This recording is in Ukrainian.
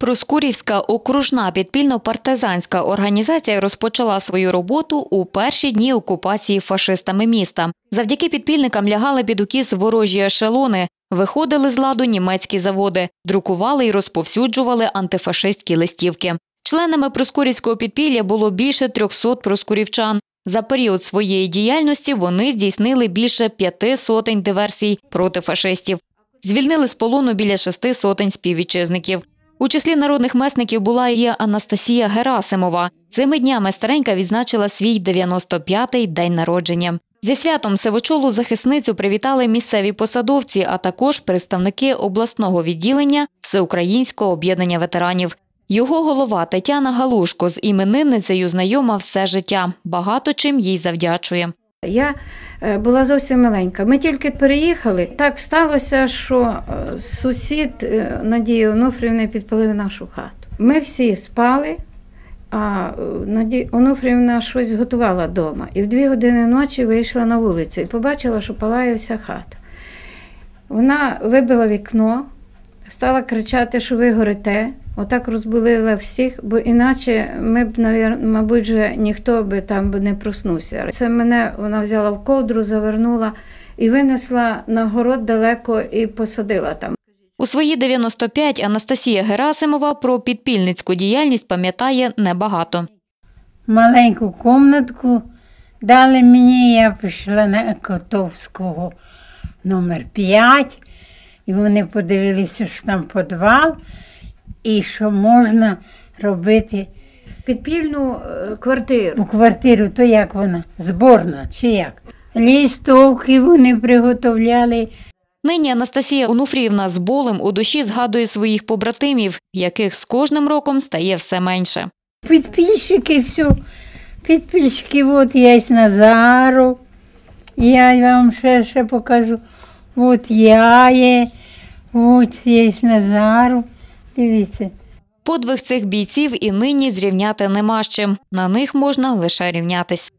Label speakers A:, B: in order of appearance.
A: Проскурівська окружна підпільно-партизанська організація розпочала свою роботу у перші дні окупації фашистами міста. Завдяки підпільникам лягали під укіс ворожі ешелони, виходили з ладу німецькі заводи, друкували і розповсюджували антифашистські листівки. Членами проскурівського підпілля було більше 300 проскурівчан. За період своєї діяльності вони здійснили більше п'яти сотень диверсій проти фашистів. Звільнили з полону біля шести сотень співвітчизників. У числі народних месників була і Анастасія Герасимова. Цими днями старенька відзначила свій 95-й день народження. Зі святом сивочолу захисницю привітали місцеві посадовці, а також представники обласного відділення Всеукраїнського об'єднання ветеранів. Його голова Тетяна Галушко з іменинницею знайома все життя. Багато чим їй завдячує.
B: Я е, була зовсім маленька. Ми тільки переїхали. Так сталося, що е, сусід е, Надія Онуфрівна підпалив нашу хату. Ми всі спали, а Надія Онуфрівна щось готувала вдома. І в дві години ночі вийшла на вулицю і побачила, що палає вся хата. Вона вибила вікно, стала кричати, що ви горите. Отак розбулила всіх, бо іначе ми б, мабуть, вже ніхто би там би не проснувся. Це мене вона взяла в ковдру, завернула і винесла на город далеко і посадила там.
A: У свої 95 Анастасія Герасимова про підпільницьку діяльність пам'ятає небагато.
C: маленьку комнатку дали мені, я пішла на Котовського номер 5, і вони подивилися, що там підвал, і що можна робити
B: Підпільну е, квартиру.
C: у квартиру, то як вона? Зборна чи як? Лістовки вони приготовляли.
A: Нині Анастасія Онуфріївна з болем у душі згадує своїх побратимів, яких з кожним роком стає все менше.
C: Підпільщики, все. Підпільщики, от є Назару. Я вам ще, ще покажу. От я є, от є Назару. Дивіться.
A: Подвиг цих бійців і нині зрівняти нема з чим. На них можна лише рівнятись.